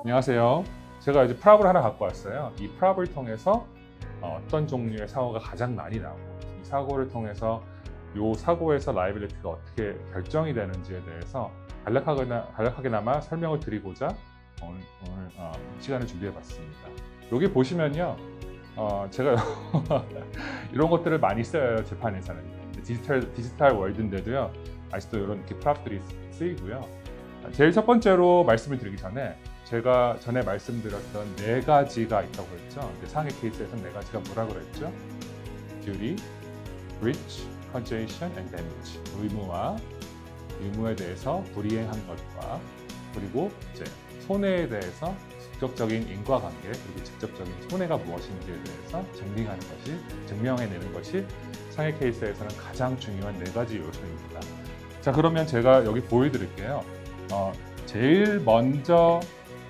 안녕하세요. 제가 이제 프랍을 하나 갖고 왔어요. 이 프랍을 통해서 어, 어떤 종류의 사고가 가장 많이 나오고 이 사고를 통해서 이 사고에서 라이빌리티가 어떻게 결정이 되는지에 대해서 간략하게나, 간략하게나마 설명을 드리고자 오늘, 오늘 어, 시간을 준비해 봤습니다. 여기 보시면요, 어, 제가 이런 것들을 많이 써요 재판에서는 디지털 디지털 월드인데도요 아직도 이런 이렇게 프랍들이 쓰이고요. 제일 첫 번째로 말씀을 드리기 전에 제가 전에 말씀드렸던 네 가지가 있다고 했죠. 상해 케이스에서 네 가지가 뭐라고 그랬죠? duty, breach, causation, and damage. 의무와 의무에 대해서 불이행한 것과 그리고 이제 손해에 대해서 직접적인 인과관계 그리고 직접적인 손해가 무엇인지에 대해서 증명하는 것이 증명해내는 것이 상해 케이스에서는 가장 중요한 네 가지 요소입니다. 자 그러면 제가 여기 보여드릴게요. 어, 제일 먼저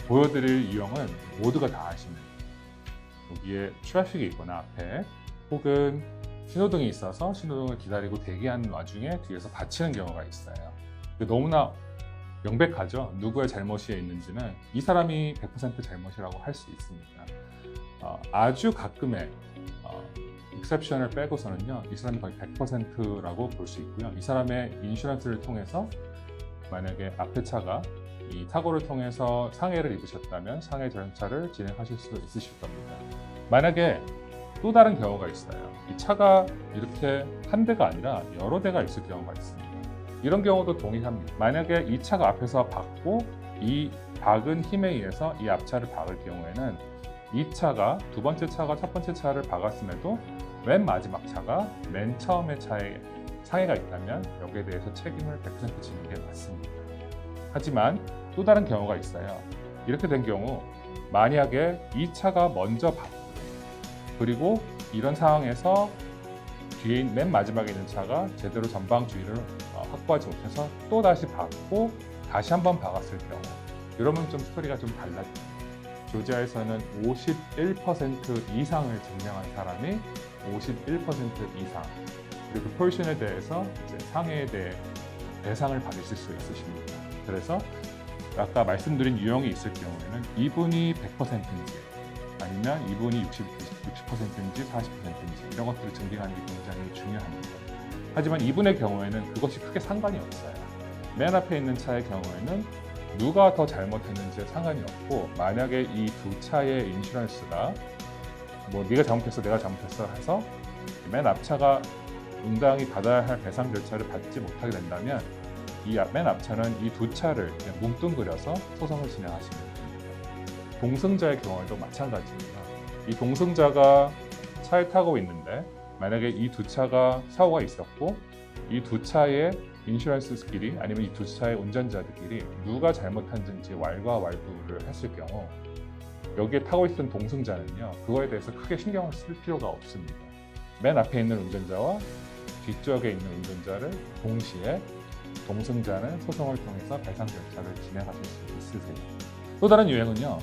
보여드릴 유형은 모두가 다 아시는 여기에 트래픽이 있거나 앞에 혹은 신호등이 있어서 신호등을 기다리고 대기하는 와중에 뒤에서 다치는 경우가 있어요. 너무나 명백하죠. 누구의 잘못이 있는지는 이 사람이 100% 잘못이라고 할 수 있습니다. 어, 아주 가끔의 어, 익셉션을 빼고서는요, 이 사람이 거의 100%라고 볼 수 있고요. 이 사람의 인슈런스를 통해서 만약에 앞에 차가 이 사고를 통해서 상해를 입으셨다면 상해 절차를 진행하실 수 있으실 겁니다. 만약에 또 다른 경우가 있어요. 이 차가 이렇게 한 대가 아니라 여러 대가 있을 경우가 있습니다. 이런 경우도 동일합니다. 만약에 이 차가 앞에서 박고 이 박은 힘에 의해서 이 앞차를 박을 경우에는 이 차가 두 번째 차가 첫 번째 차를 박았음에도 맨 마지막 차가 맨 처음의 차에 상해가 있다면 여기에 대해서 책임을 100% 지는 게 맞습니다. 하지만 또 다른 경우가 있어요. 이렇게 된 경우 만약에 이 차가 먼저 박고 그리고 이런 상황에서 뒤에 맨 마지막에 있는 차가 제대로 전방 주의를 어, 확보하지 못해서 또 다시 박고 다시 한번 박았을 경우 이러면 좀 스토리가 좀 달라집니다. 조지아에서는 51% 이상을 증명한 사람이 51% 이상 그리고 그 포지션에 대해서 이제 상해에 대해 배상을 받으실 수 있으십니다. 그래서 아까 말씀드린 유형이 있을 경우에는 이분이 100%인지 아니면 이분이 60, 60%인지 40%인지 이런 것들을 증빙하는 게 굉장히 중요합니다. 하지만 이분의 경우에는 그것이 크게 상관이 없어요. 맨 앞에 있는 차의 경우에는 누가 더 잘못했는지에 상관이 없고 만약에 이 두 차의 인슈런스가 뭐 네가 잘못했어 내가 잘못했어 해서 맨 앞차가 응당이 받아야 할 배상 절차를 받지 못하게 된다면 이 맨 앞차는 이 두 차를 뭉뚱그려서 소송을 진행하시면 됩니다. 동승자의 경우에도 마찬가지입니다. 이 동승자가 차를 타고 있는데 만약에 이 두 차가 사고가 있었고 이 두 차의 인슈런스끼리 아니면 이 두 차의 운전자들끼리 누가 잘못한지 왈가왈부를 했을 경우 여기에 타고 있던 동승자는요 그거에 대해서 크게 신경을 쓸 필요가 없습니다. 맨 앞에 있는 운전자와 뒤쪽에 있는 운전자를 동시에 동승자는 소송을 통해서 배상 절차를 진행하실 수 있으세요. 또 다른 유행은요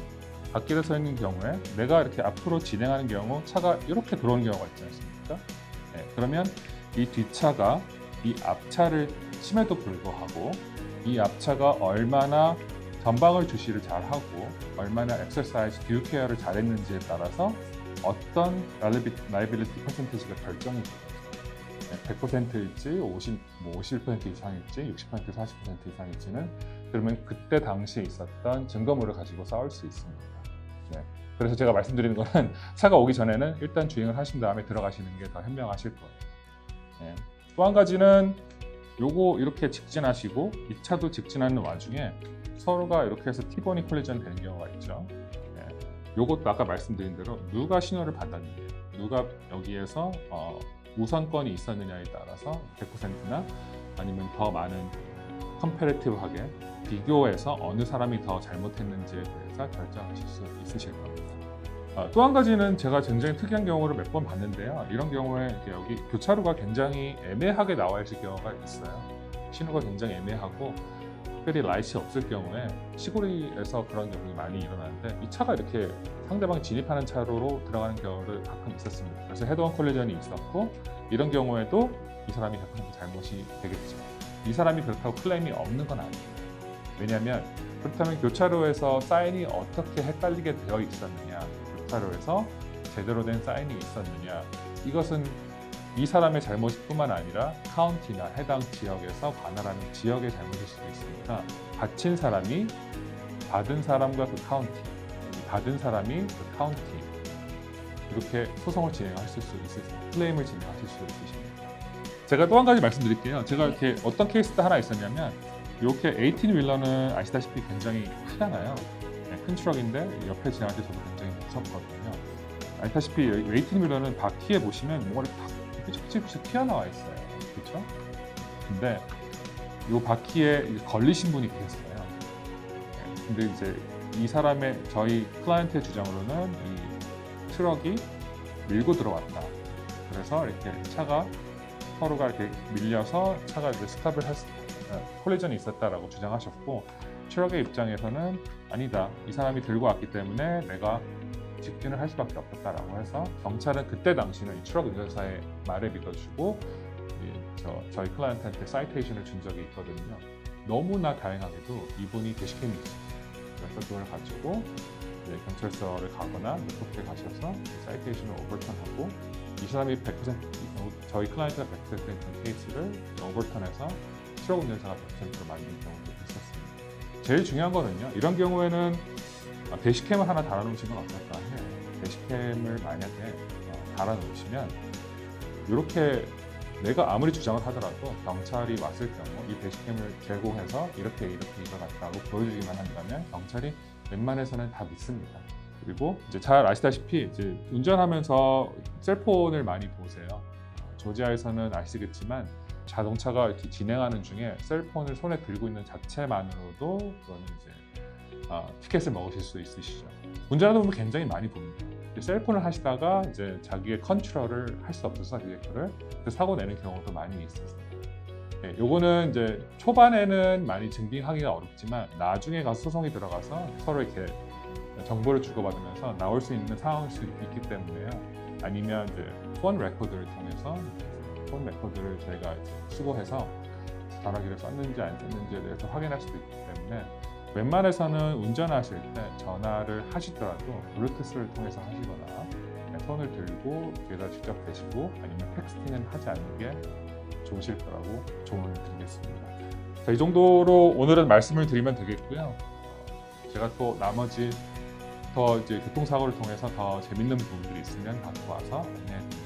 밖길에 서 있는 경우에 내가 이렇게 앞으로 진행하는 경우 차가 이렇게 들어오는 경우가 있지 않습니까? 네, 그러면 이 뒷차가 이 앞차를 침에도 불구하고 이 앞차가 얼마나 전방을 주시를 잘하고 얼마나 엑서사이즈 듀 케어를 잘했는지에 따라서 어떤 라이빌리티 퍼센티지가 결정이 되죠. 100%일지 50, 뭐51% 이상일지 60% 40% 이상일지는 그러면 그때 당시에 있었던 증거물을 가지고 싸울 수 있습니다. 네. 그래서 제가 말씀드리는 거는 차가 오기 전에는 일단 주행을 하신 다음에 들어가시는 게 더 현명하실 거예요. 네. 또한 가지는 요거 이렇게 직진하시고 이 차도 직진하는 와중에 서로가 이렇게 해서 티본이 콜리전 되는 경우가 있죠. 네. 요것도 아까 말씀드린 대로 누가 신호를 받았느냐, 누가 여기에서 어, 우선권이 있었느냐에 따라서 100%나 아니면 더 많은 컴페레티브하게 비교해서 어느 사람이 더 잘못했는지에 대해서 결정하실 수 있으실 겁니다. 아, 또한 가지는 제가 굉장히 특이한 경우를 몇 번 봤는데요. 이런 경우에 여기 교차로가 굉장히 애매하게 나와 있을 경우가 있어요. 신호가 굉장히 애매하고 특별히 라이트이 없을 경우에 시골에서 그런 경우가 많이 일어나는데 이 차가 이렇게 상대방 진입하는 차로로 들어가는 경우를 가끔 있었습니다. 그래서 헤드온 콜리전이 있었고 이런 경우에도 이 사람이 100% 잘못이 되겠죠. 이 사람이 그렇다고 클레임이 없는 건 아니에요. 왜냐하면 그렇다면 교차로에서 사인이 어떻게 헷갈리게 되어 있었느냐, 교차로에서 제대로 된 사인이 있었느냐, 이것은 이 사람의 잘못뿐만 아니라 카운티나 해당 지역에서 관할하는 지역의 잘못일 수도 있으니까 받친 사람이 받은 사람과 그 카운티, 받은 사람이 그 카운티 이렇게 소송을 진행하실 수 있으세요. 클레임을 진행하실 수 있으십니다. 제가 또 한 가지 말씀드릴게요. 제가 이렇게 어떤 케이스가 하나 있었냐면 이렇게 18 윌러는 아시다시피 굉장히 크잖아요. 네, 큰 트럭인데 옆에 지나갈 때 저도 굉장히 무섭거든요. 아시다시피 18 윌러는 바퀴에 보시면 뭐가 이 삐죽삐죽 튀어나와 있어요. 그렇죠? 근데 이 바퀴에 걸리신 분이 계셨어요. 네, 근데 이제 이 사람의 저희 클라이언트의 주장으로는 이 트럭이 밀고 들어왔다. 그래서 이렇게 차가 서로가 이렇게 밀려서 차가 이제 스탑을 했, 어, 콜리전이 있었다라고 주장하셨고 트럭의 입장에서는 아니다. 이 사람이 들고 왔기 때문에 내가 직진을 할 수밖에 없었다라고 해서 경찰은 그때 당시는 이 트럭 운전사의 말에 믿어주고 이 저, 저희 클라이언트한테 사이테이션을 준 적이 있거든요. 너무나 다행하게도 이분이 있어요. 그래서 그걸 가지고 경찰서를 가거나 리포트에 가셔서 사이테이션을 오버턴하고 이 사람이 100% 어, 저희 클라이언트가 100%된 케이스를 오버턴해서 트럭 운전사가 100%로 만든 경우도 있었습니다. 제일 중요한 거는요. 이런 경우에는 아, 대시캠을 하나 달아놓으신 건 어떨까 대시캠을 만약에 어, 달아놓으시면 이렇게 내가 아무리 주장을 하더라도 경찰이 왔을 경우 이 대시캠을 제공해서 이렇게 이렇게 일어났다고 보여주기만 한다면 경찰이 웬만해서는 다 믿습니다. 그리고 이제 잘 아시다시피 이제 운전하면서 셀폰을 많이 보세요. 조지아에서는 아시겠지만 자동차가 이렇게 진행하는 중에 셀폰을 손에 들고 있는 자체만으로도 그거는 이제 아, 티켓을 먹으실 수 있으시죠. 운전하다 보면 굉장히 많이 봅니다. 셀폰을 하시다가 이제 자기의 컨트롤을 할 수 없어서 그거를 사고 내는 경우도 많이 있었어요. 네, 요거는 이제 초반에는 많이 증빙하기가 어렵지만 나중에 가서 소송이 들어가서 서로 이렇게 정보를 주고받으면서 나올 수 있는 상황일 수 있기 때문에요. 아니면 이제 폰 레코드를 통해서 폰 레코드를 저희가 수거해서 전화기를 썼는지 안 썼는지에 대해서 확인할 수도 있기 때문에 웬만해서는 운전하실 때 전화를 하시더라도 블루투스를 통해서 하시거나 손을 들고 뒤에다 직접 대시고 아니면 텍스팅은 하지 않는 게 좋으실 거라고 조언을 드리겠습니다. 자, 이 정도로 오늘은 말씀을 드리면 되겠고요. 어, 제가 또 나머지 더 이제 교통사고를 통해서 더 재밌는 부분들이 있으면 갖고 와서 안내해 드리겠습니다.